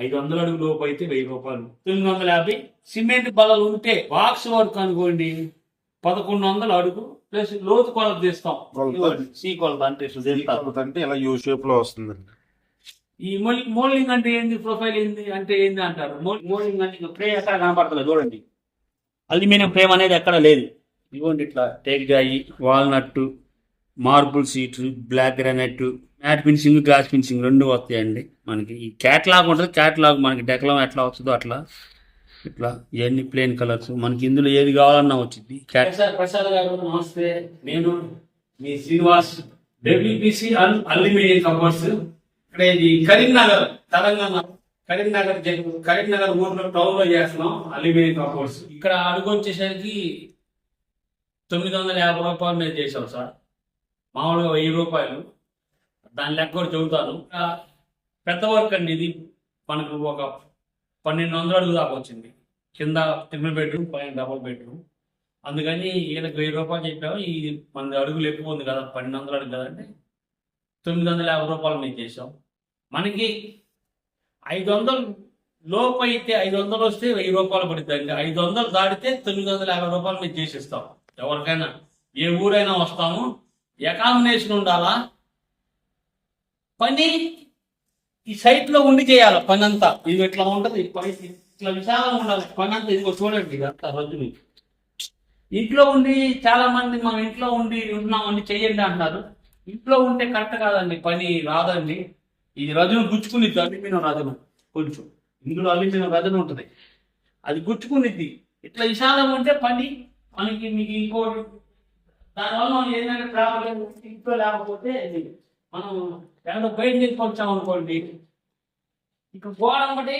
ఐదు వందల అడుగు లోపు అయితే వెయ్యి రూపాయలు. తొమ్మిది వందల యాభై సిమెంట్ బలలు ఉంటే బాక్స్ వర్క్ అనుకోండి పదకొండు వందల అడుగు ప్లస్ లోతు కొలత తీస్తాం. సి కొలత అంటే. అంటే ఇలా యూ షేప్లో వస్తుందండి. ఈ మోల్- మోల్డింగ్ అంటే ఏంది? ప్రొఫైల్ ఏంది? అంటే ఏంది అంటారు? మోల్- మోల్డింగ్ అంటే ఇంకా ఫ్రేమ్ ఎక్కడ కనపడుతుంది చూడండి. అల్యూమినియం ఫ్రేమ్ అనేది ఎక్కడ లేదు. ఇవ్వండి ఇట్లా take జాయి walnut marble sheet black granite matt finishing gloss finishing రెండు వస్తాయండి మనకి. ఈ క్యాట్లాగ్ ఉంటుంది క్యాట్లాగ్ మనకి డెక్లం ఎట్లా వస్తుందో అట్లా. ఇట్లా ఇవన్నీ ప్లేన్ కలర్స్. మనకి ఇందులో ఏది కావాలన్నా వచ్చింది ప్రసాద్ గారు నమస్తే. నేను మీ శ్రీనివాస్ డబ్ల్యూపిసి అల్యూమినియం కవర్స్ ఇక్కడ ఇది కరీంనగర్ తెలంగాణ కరీంనగర్ కరీంనగర్ ఊర్లో టౌన్లో చేస్తున్నాం అల్యూమినియం కవర్స్ ఇక్కడ అడుగు వచ్చేసరికి తొమ్మిది వందల యాభై రూపాయల మీద చేసాం సార్. మామూలుగా వెయ్యి రూపాయలు. దాని లెక్క కూడా చెబుతారు. పెద్ద వర్క్ అండి ఇది. మనకు ఒక పన్నెండు వందల అడుగు దాకా వచ్చింది. కింద ట్రిపుల్ బెడ్రూమ్ పైన డబుల్ బెడ్రూమ్ అందుకని వీళ్ళకి వెయ్యి రూపాయలు చెప్పాము ఈ మన అడుగులు ఎక్కువ ఉంది కదా పన్నెండు వందల అడుగు కదండి తొమ్మిది వందల యాభై రూపాయలు మేము చేసాం మనకి ఐదు వందలు లోపు అయితే ఐదు వందలు వస్తే వెయ్యి రూపాయలు పడుతుంది ఐదు వందలు దాటితే తొమ్మిది వందల యాభై రూపాయలు మేము చేసిస్తాం. ఎవరికైనా ఏ ఊరైనా వస్తాము. అకామినేషన్ ఉండాలా? పని ఈ సైట్లో ఉండి చేయాలి పని అంతా ఇది ఇట్లా ఉంటుంది? పని ఇట్లా విశాలంగా ఉండాలి. పని అంతా ఇదిగో చూడండి రద్దు ఇంట్లో ఉండి చాలా మంది మనం ఇంట్లో ఉండి ఉన్నామండి చెయ్యండి అంటున్నారు ఇంట్లో ఉంటే కరెక్ట్ కాదండి పని రాదండి. ఇది రజును గుచ్చుకునిద్ది అల్యూమినియం రజను. కొంచెం. ఇందులో అల్యూమినియం రజను ఉంటుంది. అది గుచ్చుకునిద్ది. ఇట్లా విశాలం ఉంటే పని మనకి మీకు ఇంకోటి. దానివల్ల ఏదైనా ఏంటంటే ప్రాబ్లం ఇంట్లో లేకపోతే మనం ఏదో బయట తీసుకొచ్చాం అనుకోండి ఇక గోడ ఒకటి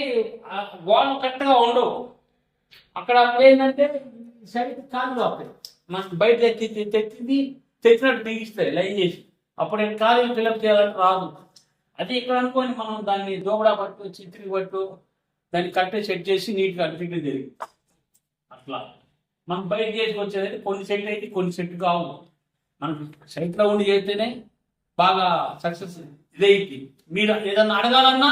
ఆ గోడ కరెక్ట్గా ఉండవు. అక్కడ ఏంటంటే సైడ్ కాలు అవుతాయి మనం బయట తెచ్చి తెచ్చింది తెచ్చినట్టు బిగిస్తాయి లైన్ చేసి. అప్పుడు నేను కాలు ఫిల్అప్ చేయాలని రాదు. అది ఇక్కడ అనుకోని మనం దాన్ని దోబడా పట్టు చిత్రి పట్టు దాన్ని కట్టే సెట్ చేసి నీట్గా ఫిట్టింగ్ జరిగింది. అట్లా. మనం బయట చేసుకొచ్చేది కొన్ని సెట్ అయితే కొన్ని సెట్ కావు. మనం సైట్లో ఉండి చేస్తేనే బాగా సక్సెస్ ఇదైంది మీరు ఏదన్నా అడగాలన్నా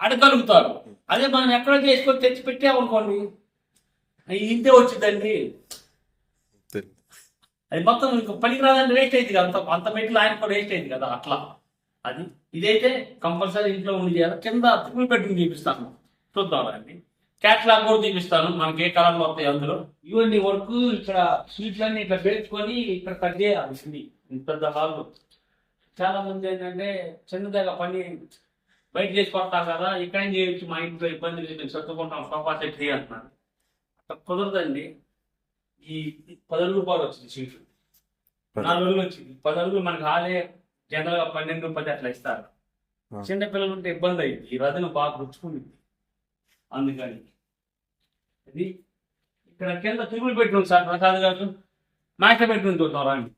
అడగలుగుతారు. అదే మనం ఎక్కడో చేసుకొని తెచ్చి పెట్టామనుకోండి ఇంతే వచ్చిందండి అది మొత్తం ఇంక పనికి రాదని వేస్ట్ అయింది కదా. అంత అంత మెట్లు ఆయన కూడా వేస్ట్ అయింది కదా అట్లా. అది ఇదైతే కంపల్సరీ ఇంట్లో ఉండి చేయాలి. కింద త్రిపుల్ బెడ్రూమ్ చూపిస్తాను చూద్దాం అండి క్యాట్లాగ్ కూడా చూపిస్తాను మనకి ఏ కలర్లో వస్తాయి అందులో? ఇవన్నీ వర్క్ ఇక్కడ స్వీట్లన్నీ ఇట్లా పేర్చుకొని ఇక్కడ కట్ చేయాలి ఇది ఇంత పెద్ద హాల్లో చాలా మంది ఏంటంటే చిన్నదిగా పని బయట చేసి కొడతారు కదా ఇక్కడ ఏం చేయొచ్చు మా ఇంట్లో ఇబ్బంది లేదు మేము సర్దుకుంటాం సోఫా సెట్ చేయాలంటున్నారు అట్లా కుదరదండి. ఈ పది రూపాయలు వచ్చింది సీట్. నాలుగు రోజులు వచ్చింది. పది అడుగులు మనకి హాలే జనరల్గా పన్నెండు పది అట్లా ఇస్తారు. చిన్న పిల్లలు ఉంటే ఇబ్బంది అయింది ఈ రథను బాగా గుచ్చుకుంది. అందుకని. ఇది ఇక్కడ కింద తిరుగులు పెట్టుకుంది సార్ ప్రసాద్ గారు. మాస్టర్ బెడ్రూమ్ చూద్దాం రండి.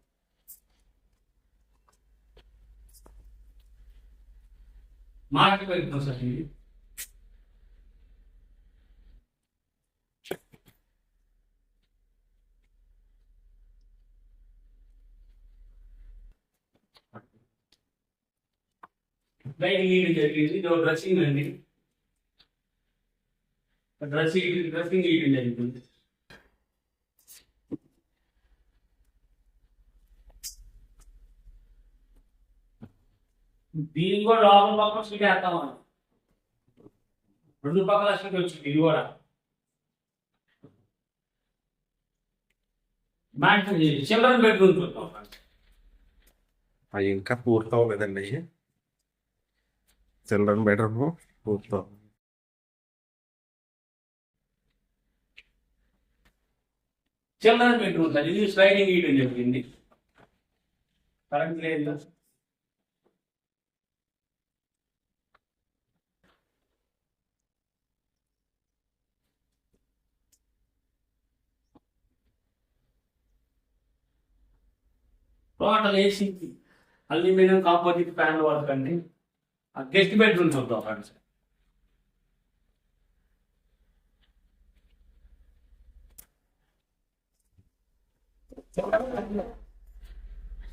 మాస్టర్ బెడ్రూమ్ సార్ ఇది లైటింగ్ జరిగింది ఇది డ్రెస్సింగ్ అండి. డ్రెస్సింగ్ డ్రెస్సింగ్ జరిగింది. దీనికి కూడా లోపల పక్కన స్వీట్ వేస్తామని రెండు పక్కల స్వీట్ వచ్చింది ఇది కూడా. చిల్డ్రన్ బెడ్రూమ్ చూద్దాం. అవి ఇంకా పూర్తి అవ్వలేదండి అవి చిల్డ్రన్ బెడ్రూమ్ పూర్తి అవ్వలేదు. చిల్డ్రన్ బెడ్రూమ్ సార్ ఇది స్లైడింగ్ గీయడం జరిగింది కరెంట్ లేదు. టోటల్ ఏసీకి అల్యూమినియం కాంపోజిట్ ఫ్యాన్ వర్క్ అండి గెస్ట్ బెడ్రూమ్ చూద్దాం ఫ్రెండ్స్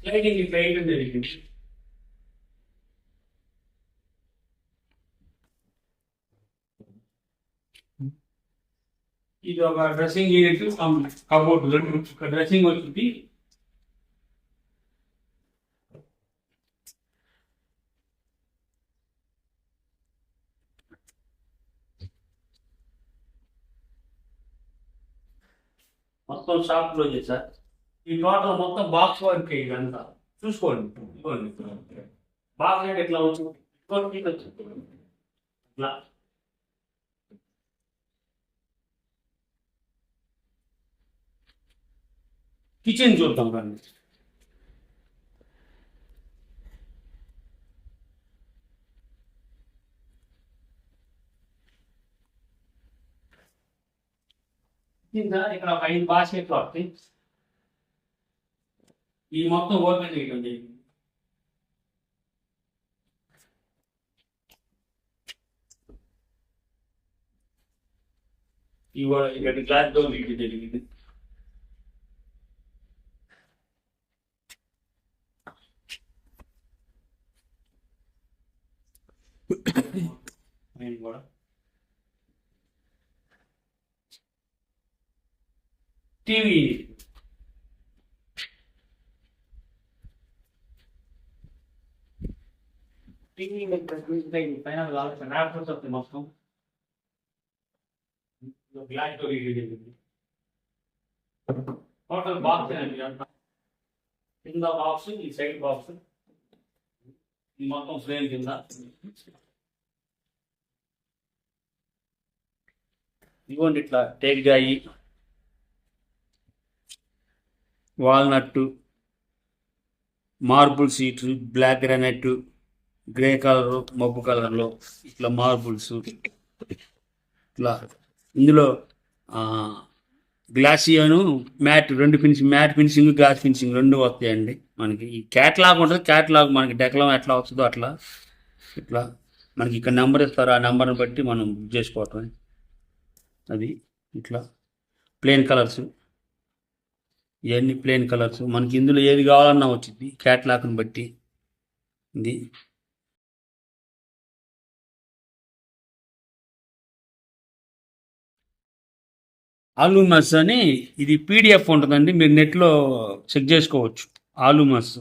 స్లైడింగ్ లైట్ ఉంది ఇది ఒక డ్రెస్సింగ్ యూనిట్ కబోర్డ్ డ్రెస్సింగ్ వచ్చింది మొత్తం షాప్ క్లోజ్ చేశారు. ఈ టోటల్ మొత్తం బాక్స్ వర్క్ ఇదంతా. చూసుకోండి. ఇదిగోండి. బాక్స్ అంటే ఎట్లా వచ్చింది ఇదిగోండి, ఇట్లా కిచెన్ చూద్దాం రండి. కింద ఇక్కడ ఒక ఐదు బాస్కెట్లు వస్తాయి. ఈ మొత్తం ఓపెన్ చేయడం జరిగింది ఇవాళ ఇక్కడ గ్లాస్ డోర్ ఇటు జరిగింది ఆయన కూడా టీవీ. టీవీ పైన ర్యాపర్స్ మొత్తం. గ్లాస్ టోటల్ బాక్స్ కింద బాక్స్ ఈ సైడ్ బాక్స్ మొత్తం ఫ్రేమ్ కింద. ఇదిగోండి ఇట్లా టేక్ జాయి. వాల్నట్టు మార్బుల్ సీట్లు బ్లాక్ గ్రానైట్ గ్రే కలర్ మబ్బు కలర్లో ఇట్లా మార్బుల్స్ ఇట్లా. ఇందులో గ్లాసియోను మ్యాట్ రెండు finishing matt finishing gloss finishing రెండు వస్తాయండి మనకి. ఈ క్యాట్లాగ్ ఉంటుంది క్యాట్లాగ్ మనకి డెకలం ఎట్లా వస్తుందో అట్లా ఇట్లా మనకి ఇక్కడ నెంబర్ ఇస్తారు ఆ నెంబర్ని బట్టి మనం బుక్ చేసుకోవటం అది ఇట్లా ప్లేన్ కలర్స్. ఇవన్నీ ప్లెయిన్ కలర్స్ మనకి ఇందులో ఏది కావాలన్నా వచ్చింది క్యాట్లాగ్ని బట్టి. ఇది. ఆలుమస్ అని ఇది పీడిఎఫ్ ఉంటుందండి. మీరు నెట్లో చెక్ చేసుకోవచ్చు. ఆలుమస్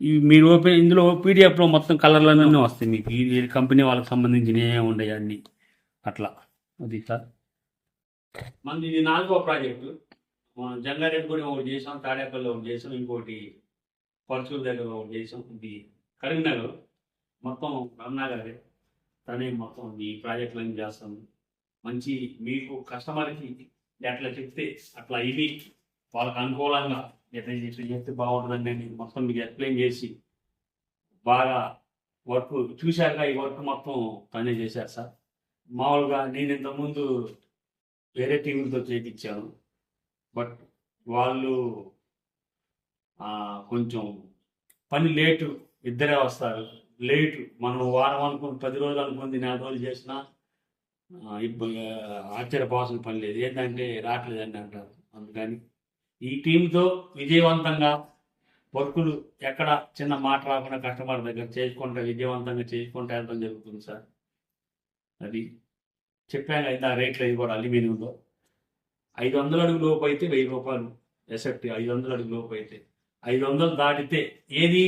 ఇవి మీరు ఓపెన్ ఇందులో పీడిఎఫ్లో మొత్తం కలర్లన్నీ వస్తాయి మీకు. ఈ కంపెనీ వాళ్ళకి సంబంధించిన ఏ ఉండవు అన్నీ. అట్లా. అది సార్. మనది ఇది నాలుగో ప్రాజెక్టు మనం జంగారెడ్డి కూడా ఒకటి చేసాం తాడేపల్లిలో ఒకటి చేసాం ఇంకోటి పరచూరు దగ్గర ఒకటి చేసాం ఇది కరీంనగర్. మొత్తం రమణాగారే తనే మొత్తం ఈ ప్రాజెక్టులన్నీ చేస్తాము మంచి మీకు కస్టమర్కి ఎట్లా చెప్తే అట్లా ఇది వాళ్ళకి అనుకూలంగా ఎట్లా చేస్తే చెప్తే బాగుంటుందని నేను మొత్తం మీకు ఎక్స్ప్లెయిన్ చేసి బాగా వర్క్ చూశాక ఈ వర్క్ మొత్తం తనే చేశారు సార్. మామూలుగా నేను ఇంతకుముందు వేరే టీములతో చేయించాను బట్ వాళ్ళు కొంచెం పని లేటు ఇద్దరే వస్తారు. లేటు మనం వారం అనుకుని పది రోజులు అనుకుంది నెల రోజులు చేసినా ఇబ్బంది ఆశ్చర్యపోవాల్సిన పని లేదు. ఏంటంటే రావట్లేదని అంటారు. అందుకని ఈ టీంతో విజయవంతంగా వర్కులు ఎక్కడ చిన్న మాట రాకుండా కస్టమర్ దగ్గర చేసుకుంటా విజయవంతంగా చేసుకుంటా వెళ్ళడం జరుగుతుంది సార్. అది చెప్పాను అయితే ఆ రేట్లు అవి కూడా అల్యూమినియంలో ఐదు వందల అడుగు లోపు అయితే వెయ్యి రూపాయలు ఎసెప్ట్ ఐదు వందల అడుగు లోపు అయితే. ఐదు వందలు దాటితే ఏది?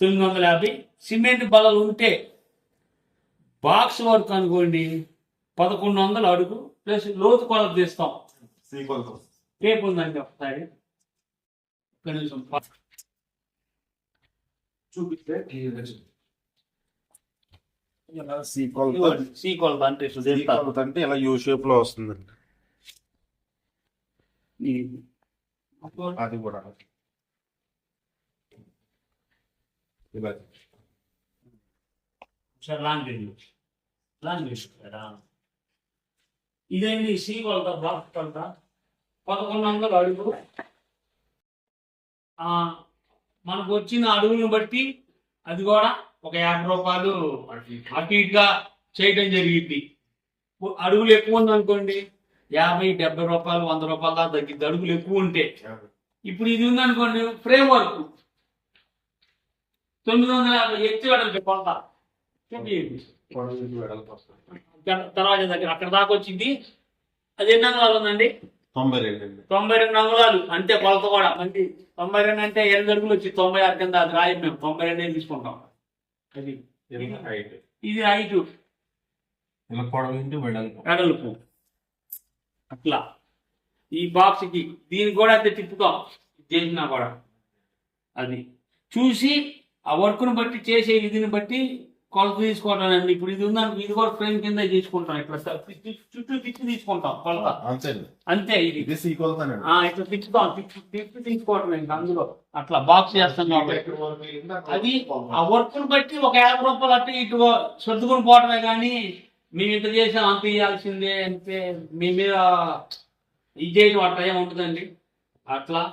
తొమ్మిది వందల యాభై సిమెంట్ బలలు ఉంటే బాక్స్ వర్క్ అనుకోండి పదకొండు వందల అడుగు ప్లస్ లోతు కొలత తీస్తాం. టేప్ ఉందండి ఒకసారి. నిమిషం చూపిస్తే సి కొలత. సి కొలత అంటే ఇలా యూ షేప్లో వస్తుందండి. అది కూడా లాంగ్వేజ్. లాంగ్వేజ్ కదా. ఇదేంటి? సి కొలత బాక్స్ కొలత పదకొండు వందలు అడుగు. ఆ, మనకు వచ్చిన అడుగులను బట్టి అది కూడా ఒక యాభై రూపాయలు అటు ఇటుగా చేయడం జరిగింది. అడుగులు ఎక్కువ ఉంది అనుకోండి యాభై డెబ్బై రూపాయలు వంద రూపాయల దాకా తగ్గిద్ది అడుగులు ఎక్కువ ఉంటే. ఇప్పుడు ఇది ఉందనుకోండి ఫ్రేమ్ వర్క్ తొమ్మిది వందల యాభై ఎత్తి వెడల్పు దర్వాజా దగ్గర అక్కడ దాకా వచ్చింది. అది ఎన్ని అంగుళాలు ఉందండి? తొంభై రెండు తొంభై రెండు అంగుళాలు. అంతే కొలత కూడా. మంచి తొంభై రెండు అంటే ఎనిమిది అడుగులు వచ్చి తొంభై ఆరు కింద అది రాయం మేము. తొంభై రెండే తీసుకుంటాం. అది ఇలా హైట్. ఇది హైటు. ఇలా పొడవు ఇంటి వెడల్పు. వెడల్పు. అట్లా. ఈ బాక్స్కి దీనికి కూడా అంతే తిప్పుతాం చేసినా కూడా. అది. చూసి ఆ వర్క్ను బట్టి చేసే ఇదిని బట్టి కొలత తీసుకోవటం అండి. ఇప్పుడు ఇది ఉందని ఇది కూడా ఫ్రేమ్ కింద తీసుకుంటాం. ఇట్లా చుట్టూ తిప్పి తీసుకుంటాం. కొలత. అంతే. ఇది. ఇట్లా తిప్పుతాం తిప్పి తీసుకోవటం ఇంకా అందులో. అట్లా బాక్స్ చేస్తాం అది ఆ వర్క్ను బట్టి ఒక యాభై రూపాయలు అటు ఇటు సర్దుకుని పోవటమే కానీ మేము ఇంత చేసాం అంత ఇవ్వాల్సిందే అంటే మీ మీద ఇది చేయడం అట్లా ఏమి ఉంటుందండి? అట్లా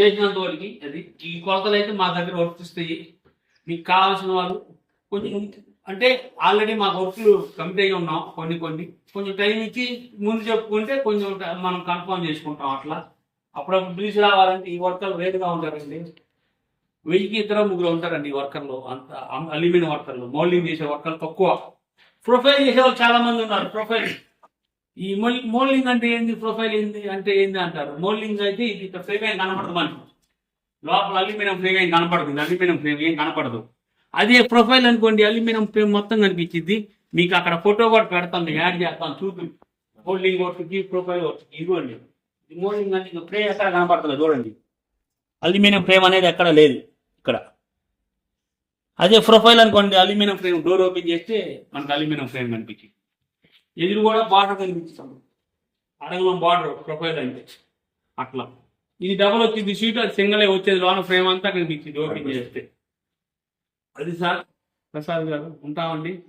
చేసినంత వరకు అది ఈ కొలతలు అయితే మా దగ్గర వర్తిస్తాయి. మీకు కావాల్సిన వాళ్ళు కొంచెం అంటే ఆల్రెడీ మా వర్క్లు కంప్లీట్ అయ్యి ఉన్నాం కొన్ని కొన్ని. కొంచెం టైం ఇచ్చి ముందు చెప్పుకుంటే కొంచెం మనం కన్ఫర్మ్ చేసుకుంటాం అట్లా. అప్పుడప్పుడు పిలిచి రావాలంటే ఈ వర్కర్లు రేటుగా ఉంటారండి. వెయ్యికి ఇద్దరు ముగ్గురు ఉంటారండి ఈ వర్కర్లు అంత అమ్- అల్యూమినియం వర్కర్లు మౌలింగ్ చేసే వర్కర్లు తక్కువ. ప్రొఫైల్ చేసే వాళ్ళు చాలా మంది ఉన్నారు. ప్రొఫైల్. ఈ మోల్- మోల్డింగ్ అంటే ఏంది? ప్రొఫైల్ ఏంది? అంటే ఏంది అంటారు. మోల్డింగ్ అయితే ఇది ఫ్రేమ్ ఏం కనపడదు మనకు. లోపల అల్యూమినియం ఫ్రేమ్ ఏం కనపడదు. అల్యూమినియం ఫ్రేమ్ ఏం కనపడదు. అదే ప్రొఫైల్ అనుకోండి అల్యూమినియం ఫ్రేమ్ మొత్తం కనిపించింది మీకు అక్కడ ఫోటో కూడా పెడతాను యాడ్ చేస్తాను చూపి మోల్డింగ్ ఒకటి ప్రొఫైల్ ఒకటి ఇవ్వండి మోల్డింగ్ అంటే ఫ్రేమ్ ఎక్కడ కనపడుతుంది చూడండి. అల్యూమినియం ఫ్రేమ్ అనేది ఎక్కడ లేదు. ఇక్కడ. అదే ప్రొఫైల్ అనుకోండి అల్యూమినియం ఫ్రేమ్ డోర్ ఓపెన్ చేస్తే మనకు అల్యూమినియం ఫ్రేమ్ కనిపించింది. ఎదురు కూడా బార్డర్ కనిపిస్తుంది. అడగలం బార్డర్ ప్రొఫైల్ అంటే అట్లా. ఇది డబల్ వచ్చింది సీట్ అది సింగలే వచ్చేది లోన ఫ్రేమ్ అంతా కనిపించింది ఓపెన్ చేస్తే. అది సార్ ప్రసాద్ గారు ఉంటామండి.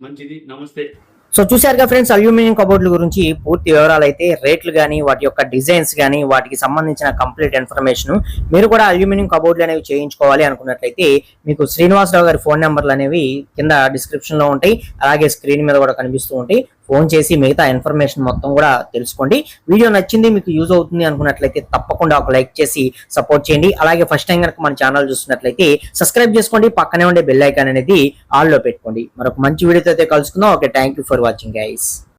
మంచిది. నమస్తే. సో చూశారుగా ఫ్రెండ్స్ అల్యూమినియం కబోర్డ్ల గురించి పూర్తి వివరాలు అయితే రేట్లు కానీ వాటి యొక్క డిజైన్స్ కానీ వాటికి సంబంధించిన కంప్లీట్ ఇన్ఫర్మేషన్ మీరు కూడా అల్యూమినియం కబోర్డ్లు అనేవి చేయించుకోవాలి అనుకున్నట్లయితే మీకు శ్రీనివాసరావు గారి ఫోన్ నెంబర్లు అనేవి కింద డిస్క్రిప్షన్లో ఉంటాయి. అలాగే స్క్రీన్ మీద కూడా కనిపిస్తూ ఉంటాయి. ఫోన్ చేసి మిగతా ఇన్ఫర్మేషన్ మొత్తం కూడా తెలుసుకోండి. వీడియో నచ్చింది మీకు యూజ్ అవుతుంది అనుకున్నట్లయితే తప్పకుండా ఒక లైక్ చేసి సపోర్ట్ చేయండి. అలాగే ఫస్ట్ టైం కనుక మన ఛానల్ చూస్తున్నట్లయితే సబ్స్క్రైబ్ చేసుకోండి. పక్కనే ఉండే బెల్ ఐకాన్ అనేది ఆల్లో పెట్టుకోండి. మరొక మంచి వీడియోతో అయితే కలుసుకుందాం. Okay thank you for watching guys